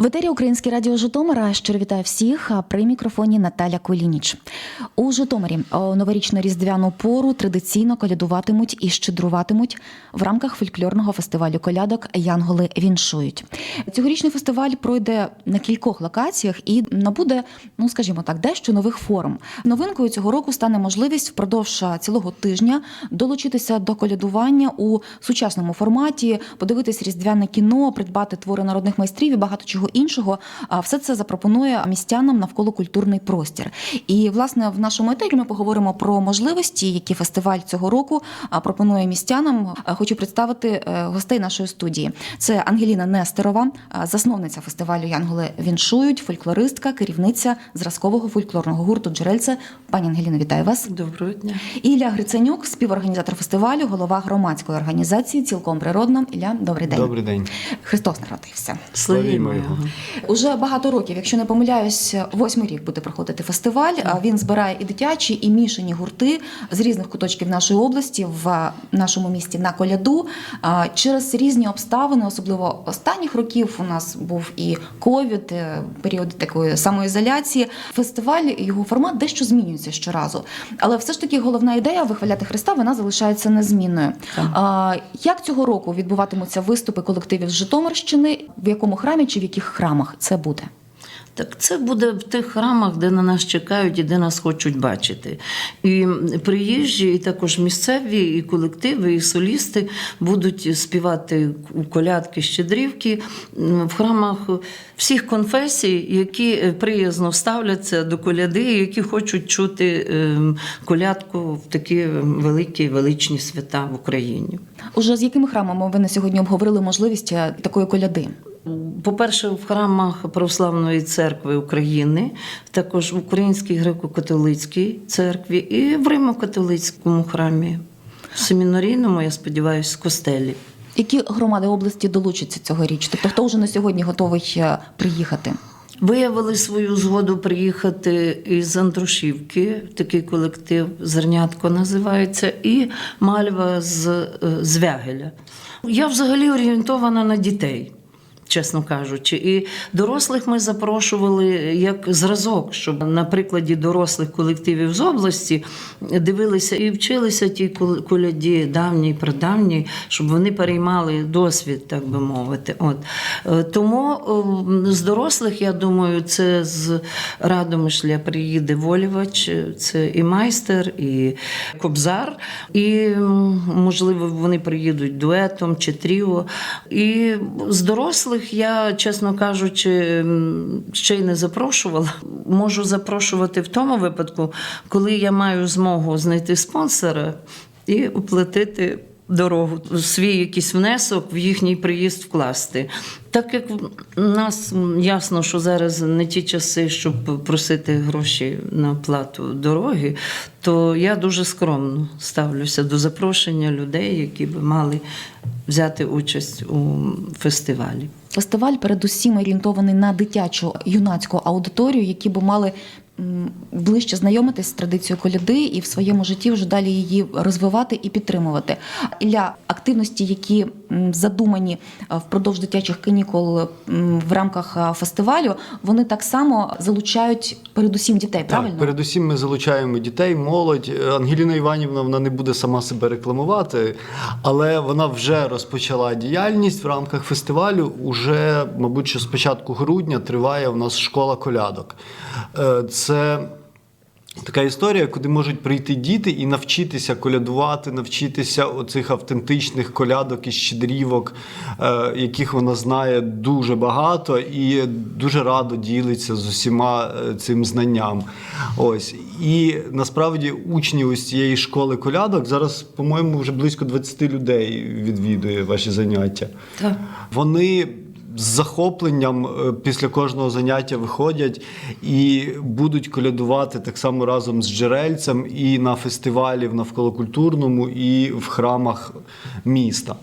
В етері Українське радіо Житомира щиро вітаю всіх. А при мікрофоні Наталя Колініч. У Житомирі о новорічно-різдвяну пору традиційно колядуватимуть і щедруватимуть в рамках фольклорного фестивалю колядок Янголи віншують. Цьогорічний фестиваль пройде на кількох локаціях і набуде, ну скажімо так, дещо нових форм. Новинкою цього року стане можливість впродовж цілого тижня долучитися до колядування у сучасному форматі, подивитись різдвяне кіно, придбати твори народних майстрів і багато чого іншого. А все це запропонує містянам навколо культурний простір. І власне в нашому етері ми поговоримо про можливості, які фестиваль цього року пропонує містянам. Хочу представити е, гостей нашої студії. Це Ангеліна Нестерова, засновниця фестивалю Янголи віншують, фольклористка, керівниця зразкового фольклорного гурту Джерельце. Пані Ангеліно, вітаю вас. Доброго дня. Ілля Гриценюк, співорганізатор фестивалю, голова громадської організації Цілком природно. Ілля, добрий день. Добрий день. Христос народився. Славімо його. Уже багато років, якщо не помиляюсь, восьмий рік буде проходити фестиваль. Він збирає і дитячі, і мішані гурти з різних куточків нашої області в нашому місті на коляду. Через різні обставини, особливо останніх років, у нас був і ковід, е, період такої самоізоляції. Фестиваль його формат дещо змінюється щоразу. Але все ж таки головна ідея вихваляти Христа вона залишається незмінною. Так. Як цього року відбуватимуться виступи колективів з Житомирщини? В якому храмі чи в яких храмах це буде? Так це буде в тих храмах, де на нас чекають і де нас хочуть бачити. І приїжджі, і також місцеві, і колективи, і солісти будуть співати у колядки, щедрівки в храмах всіх конфесій, які приязно ставляться до коляди, які хочуть чути ем, колядку в такі великі величні свята в Україні. Уже з якими храмами ви на сьогодні обговорили можливість е, такої коляди? По-перше, в храмах Православної церкви України, також в Українській греко-католицькій церкві і в Римо-католицькому храмі, в семінарійному, я сподіваюся, костелі. Які громади області долучаться цьогоріч? Тобто хто вже на сьогодні готовий е, приїхати? Виявили свою згоду приїхати із Андрушівки, такий колектив Зернятко називається, і Мальва з е, Звягеля. Я взагалі орієнтована на дітей. Чесно кажучи, і дорослих ми запрошували як зразок, щоб на прикладі дорослих колективів з області дивилися і вчилися ті кол- коляді давні, прадавні, щоб вони переймали досвід, так би мовити. От Е, тому з дорослих, я думаю, це з Радомишля приїде Волівач, це і майстер, і кобзар, і можливо вони приїдуть дуетом чи тріо. І з дорослих я, чесно кажучи, ще й не запрошувала. Можу запрошувати в тому випадку, коли я маю змогу знайти спонсора і оплатити. Дорогу, свій якийсь внесок в їхній приїзд вкласти. Так як в нас ясно, що зараз не ті часи, щоб просити гроші на оплату дороги, то я дуже скромно ставлюся до запрошення людей, які би мали взяти участь у фестивалі. Фестиваль передусім орієнтований на дитячу юнацьку аудиторію, які би мали ближче знайомитись з традицією коляди і в своєму житті вже далі її розвивати і підтримувати. Ілля, активності, які задумані впродовж дитячих канікул в рамках фестивалю, вони так само залучають передусім дітей. Правильно? Так, передусім ми залучаємо дітей, молодь. Е, Ангеліна Іванівна вона не буде сама себе рекламувати, але вона вже розпочала діяльність в рамках фестивалю. Уже, мабуть, що з початку грудня триває у нас школа колядок. Е, Це Така історія, куди можуть прийти діти і навчитися колядувати, навчитися оцих автентичних колядок і щедрівок, е, яких вона знає дуже багато і дуже радо ділиться з усіма е, цим знанням. Ось і насправді учні ось цієї школи колядок зараз, по-моєму, вже близько 20 людей відвідує ваші заняття. Так. Вони з захопленням е, після кожного заняття виходять і будуть колядувати так само разом з джерельцем і на фестивалі в навколокультурному, і в храмах міста.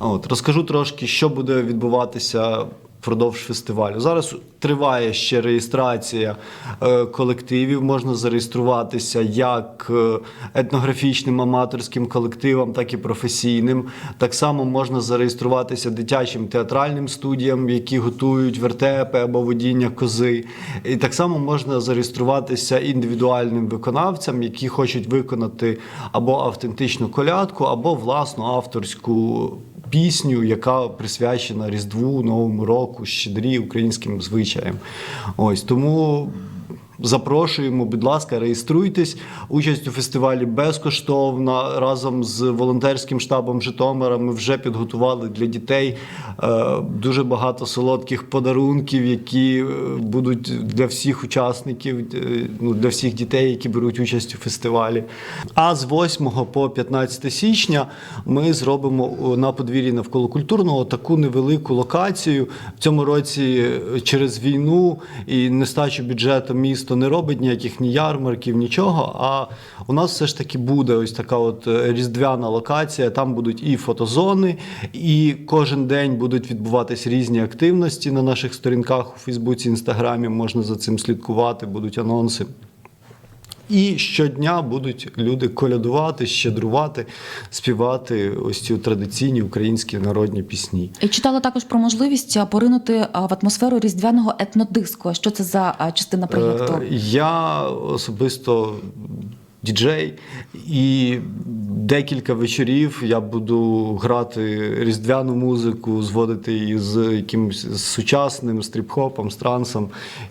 От розкажу трошки, що буде відбуватися впродовж фестивалю. Зараз триває ще реєстрація е, колективів. Можна зареєструватися як е, етнографічним аматорським колективам, так і професійним. Так само можна зареєструватися дитячим театральним студіям, які готують вертепи або водіння кози. І так само можна зареєструватися індивідуальним виконавцям, які хочуть виконати або автентичну колядку, або власну авторську пісню, яка присвячена Різдву, Новому року, щедрі українським звичаям. Ось тому. Запрошуємо, будь ласка, реєструйтесь. Участь у фестивалі безкоштовна. Разом з волонтерським штабом Житомира ми вже підготували для дітей е, дуже багато солодких подарунків, які е, будуть для всіх учасників, е, ну, для всіх дітей, які беруть участь у фестивалі. А з 8 по 15 січня ми зробимо на подвір'ї навколо культурного таку невелику локацію. В цьому році через війну і нестачу бюджету місто не робить ніяких ні ярмарків, нічого. А у нас все ж таки буде ось така от е, різдвяна локація. Там будуть і фотозони, і кожен день будуть відбуватись різні активності на наших сторінках у Фейсбуці, Інстаграмі. Можна за цим слідкувати, будуть анонси. І щодня будуть люди колядувати, щедрувати, співати ось ці традиційні українські народні пісні. І читала також про можливість поринути в атмосферу різдвяного етнодиску. Що це за частина проєкту? Е, Я особисто діджей, і декілька вечорів я буду грати різдвяну музику, зводити її з якимось сучасним стріп-хопом, з трансом.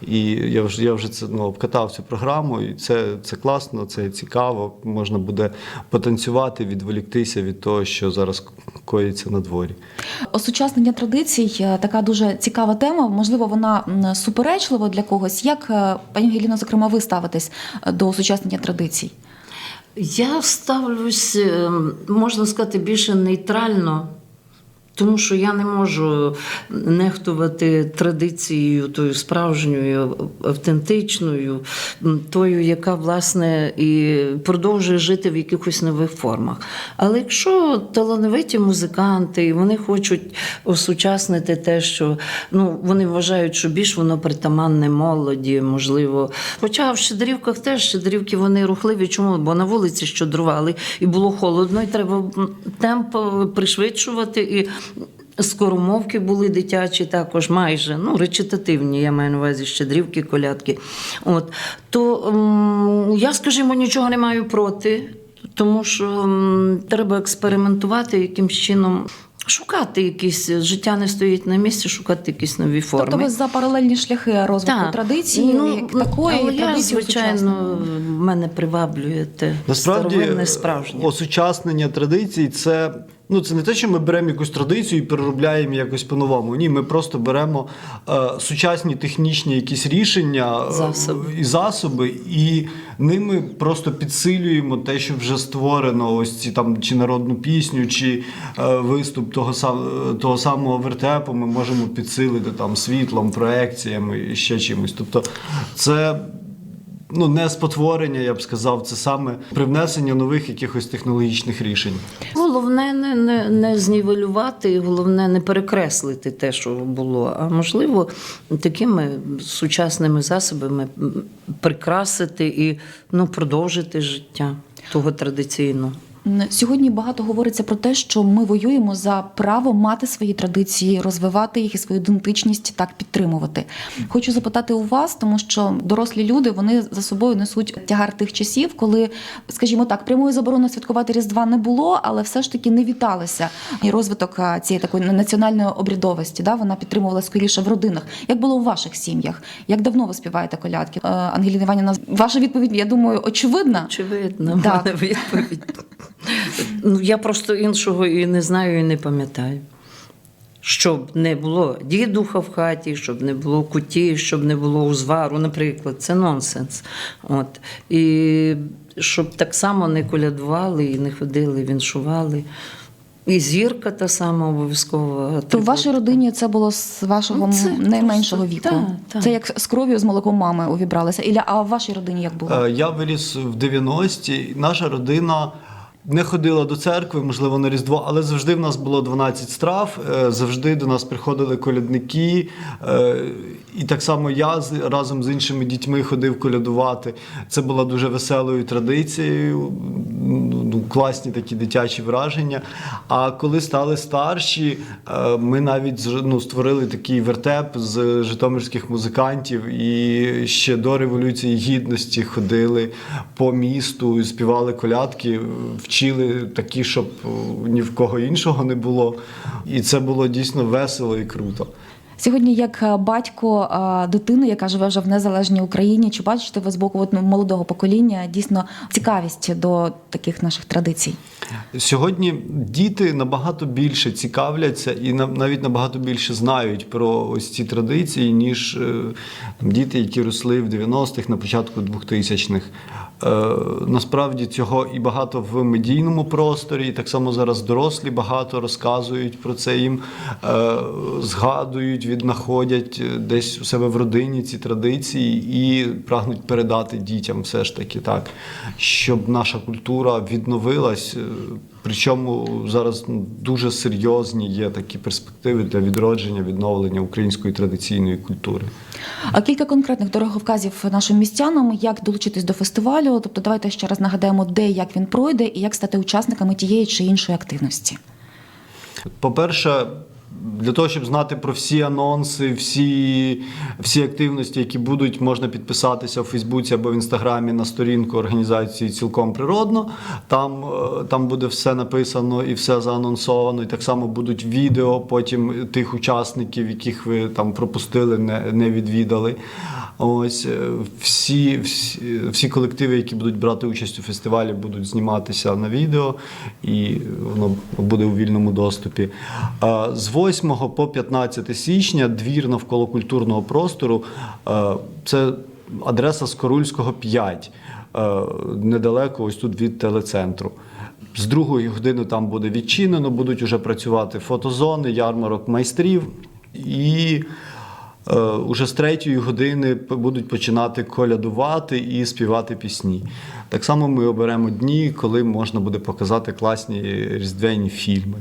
І я вже я вже це ну, обкатав цю програму, і це, це класно, це цікаво. Можна буде потанцювати, відволіктися від того, що зараз коїться на дворі. Осучаснення традицій е, така дуже цікава тема. Можливо, вона суперечлива для когось. Як е, пані Ангеліно, зокрема, ви ставитесь е, до осучаснення традицій? Я ставлюсь, е, можна сказати, більше нейтрально. Тому що я не можу нехтувати традицією тою справжньою, автентичною, тою, яка власне і продовжує жити в якихось нових формах. Але якщо талановиті музиканти, вони хочуть осучаснити те, що ну вони вважають, що більш воно притаманне молоді, можливо. Хоча в щедрівках теж щедрівки вони рухливі. Чому? Бо на вулиці щедрували і було холодно, і треба темп е, пришвидшувати. І скоромовки були дитячі, також майже ну, речитативні, я маю на увазі щедрівки, колядки. От то м, я, скажімо, нічого не маю проти, тому що м, треба експериментувати якимсь чином. Шукати якісь життя не стоїть на місці, шукати якісь нові форми. Тобто ви за паралельні шляхи розвитку Так. традиції, Ну, як ну, такої але я, звичайно, сучасної? мене приваблює те Насправді, старовинне справжнє. осучаснення традицій це. Ну, це не те, що ми беремо якусь традицію і переробляємо якось по-новому. Ні, ми просто беремо е, сучасні технічні якісь рішення е, Засоби. і засоби, і ними просто підсилюємо те, що вже створено, ось ці там чи народну пісню, чи е, виступ того, сам, е, того самого вертепу. Ми можемо підсилити там світлом, проекціями і ще чимось. Тобто, це ну, не спотворення, я б сказав, це саме привнесення нових якихось технологічних рішень. Головне не, не, не знівелювати, головне не перекреслити те, що було. А можливо, такими сучасними засобами прикрасити і ну, продовжити життя того традиційного. Сьогодні багато говориться про те, що ми воюємо за право мати свої традиції, розвивати їх і свою ідентичність так підтримувати. Хочу запитати у вас, тому що дорослі люди вони за собою несуть тягар тих часів, коли, скажімо так, прямої заборони святкувати Різдва не було, але все ж таки не віталися. І розвиток цієї такої національної обрядовості, да, вона підтримувала скоріше в родинах. Як було у ваших сім'ях? Як давно ви співаєте колядки? Е, Ангеліна Іванівна, ваша відповідь, я думаю, очевидна. Очевидно, мене відповідь. Ну, я просто іншого і не знаю, і не пам'ятаю. Щоб не було дідуха в хаті, щоб не було куті, щоб не було узвару, наприклад, це нонсенс. От. І щоб так само не колядували і не ходили, віншували. І зірка та сама обов'язкова. То в вашій родині це було з вашого Ну, це найменшого просто- віку. так, так. Це як з кров'ю з молоком мами увібралися. Ілля, а в вашій родині як було? Е, Я виріс в 90-ті. Наша родина не ходила до церкви, можливо, на Різдво, але завжди в нас було 12 страв. е, Завжди до нас приходили колядники. е, І так само я разом з іншими дітьми ходив колядувати. Це була дуже веселою традицією, ну, класні такі дитячі враження. А коли стали старші, е, ми навіть ну, створили такий вертеп з житомирських музикантів і ще до Революції Гідності ходили по місту, співали колядки, вчили такі, щоб е, ні в кого іншого не було. І це було дійсно весело і круто. Сьогодні, як е, батько е, дитини, яка живе вже в незалежній Україні, чи бачите ви з боку от, молодого покоління дійсно цікавість до таких наших традицій? Сьогодні діти набагато більше цікавляться і на- навіть набагато більше знають про ось ці традиції, ніж е, діти, які росли в 90-х, на початку 2000-х. Е, Насправді цього і багато в медійному просторі, і так само зараз дорослі багато розказують про це їм, е, згадують, віднаходять е, десь у себе в родині ці традиції і прагнуть передати дітям все ж таки так, щоб наша культура відновилась. Причому зараз дуже серйозні є такі перспективи для відродження, відновлення української традиційної культури. А кілька конкретних дороговказів нашим містянам, як долучитись до фестивалю. Тобто, давайте ще раз нагадаємо, де як він пройде, і як стати учасниками тієї чи іншої активності. По-перше, для того, щоб знати про всі анонси, всі, всі активності, які будуть, можна підписатися в Фейсбуці або в Інстаграмі на сторінку організації цілком природно. Там, е, там буде все написано і все заанонсовано. І так само будуть відео потім тих учасників, яких ви там пропустили, не, не відвідали. Ось е, всі, всі, всі колективи, які будуть брати участь у фестивалі, будуть зніматися на відео, і воно буде у вільному доступі. З 8 по 15 січня двір навколо культурного простору е, це адреса Скорульського 5, е, недалеко ось тут від телецентру. З другої години там буде відчинено, будуть уже працювати фотозони, ярмарок майстрів і. Е, Уже з третьої години будуть починати колядувати і співати пісні. Так само ми оберемо дні, коли можна буде показати класні різдвяні фільми.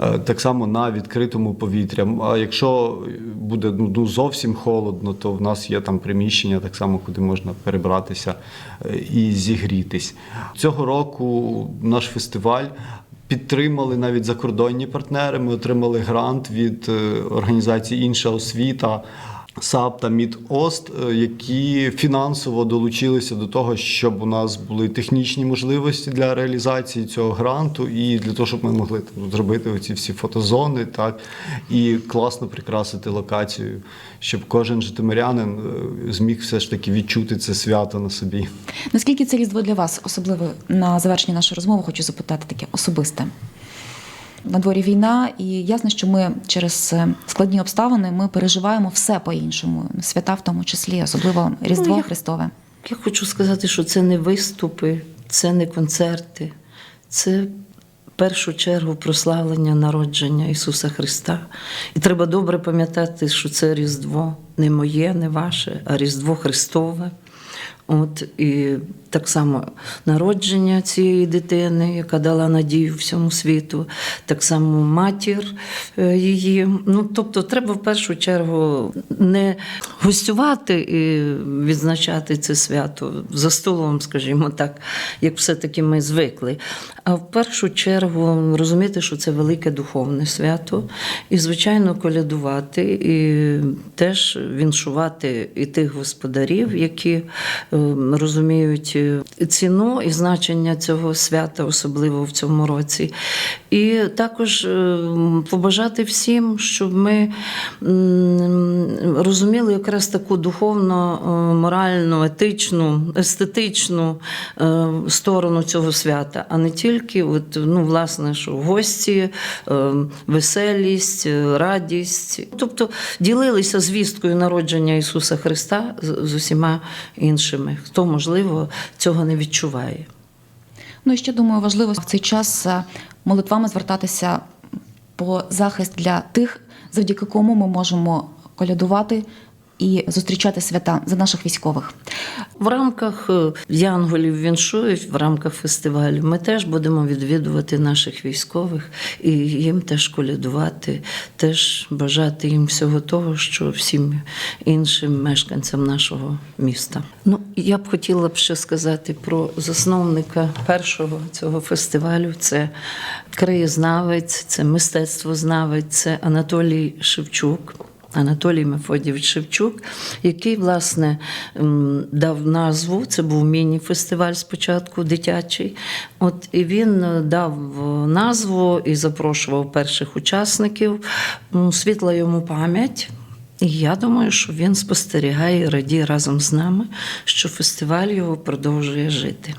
Е, Так само на відкритому повітрі. А якщо буде ну, ну, зовсім холодно, то в нас є там приміщення, так само, куди можна перебратися е, і зігрітись. Цього року наш фестиваль Підтримали навіть закордонні партнери. Ми отримали грант від е, організації Інша освіта. САП та МідОст, е, які фінансово долучилися до того, щоб у нас були технічні можливості для реалізації цього гранту, і для того, щоб ми могли там, зробити оці всі фотозони, так і класно прикрасити локацію, щоб кожен житомирянин е, зміг все ж таки відчути це свято на собі. Наскільки це різдво для вас особливо на завершення нашої розмови хочу запитати таке особисте. На дворі війна, і ясно, що ми через е, складні обставини ми переживаємо все по-іншому. Свята в тому числі, особливо Різдво Ну, я- Христове. Я хочу сказати, що це не виступи, це не концерти, це в першу чергу прославлення народження Ісуса Христа. І треба добре пам'ятати, що це Різдво не моє, не ваше, а Різдво Христове. От і так само народження цієї дитини, яка дала надію всьому світу, так само матір е, її. Ну тобто, треба в першу чергу не гостювати і відзначати це свято за столом, скажімо так, як все-таки ми звикли. А в першу чергу розуміти, що це велике духовне свято, і, звичайно, колядувати, і теж віншувати і тих господарів, які е, розуміють е, ціну і значення цього свята, особливо в цьому році. І також е, побажати всім, щоб ми розуміли якраз таку духовно, е, моральну, етичну, естетичну е, сторону цього свята, а не тільки, от, ну, власне, що гості, веселість, радість. Тобто ділилися звісткою народження Ісуса Христа з усіма іншими, хто, можливо, цього не відчуває. Ну і ще думаю, важливо в цей час е, молитвами звертатися по захист для тих, завдяки кому ми можемо колядувати і зустрічати свята за наших військових. В рамках е, Янголів віншують, в рамках фестивалю ми теж будемо відвідувати наших військових і їм теж колядувати, теж бажати їм всього того, що всім іншим мешканцям нашого міста. Ну, я б хотіла б ще сказати про засновника першого цього фестивалю. Це краєзнавець, це мистецтвознавець, це Анатолій Шевчук. Анатолій Мефодійович Шевчук, який, власне, дав назву, це був міні-фестиваль спочатку дитячий. От, і він е, дав е, назву і запрошував перших учасників. Світла йому пам'ять. І я думаю, що він спостерігає і радіє разом з нами, що фестиваль його продовжує жити.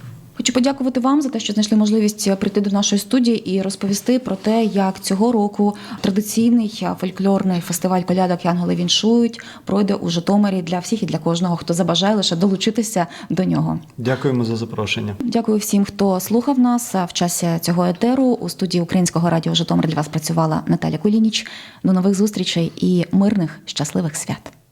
Хочу подякувати вам за те, що знайшли можливість прийти до нашої студії і розповісти про те, як цього року традиційний фольклорний фестиваль колядок Янголи віншують пройде у Житомирі для всіх і для кожного, хто забажає лише долучитися до нього. Дякуємо за запрошення. Дякую всім, хто слухав нас в часі цього етеру. У студії Українського радіо Житомир для вас працювала Наталя Кулініч. До нових зустрічей і мирних щасливих свят.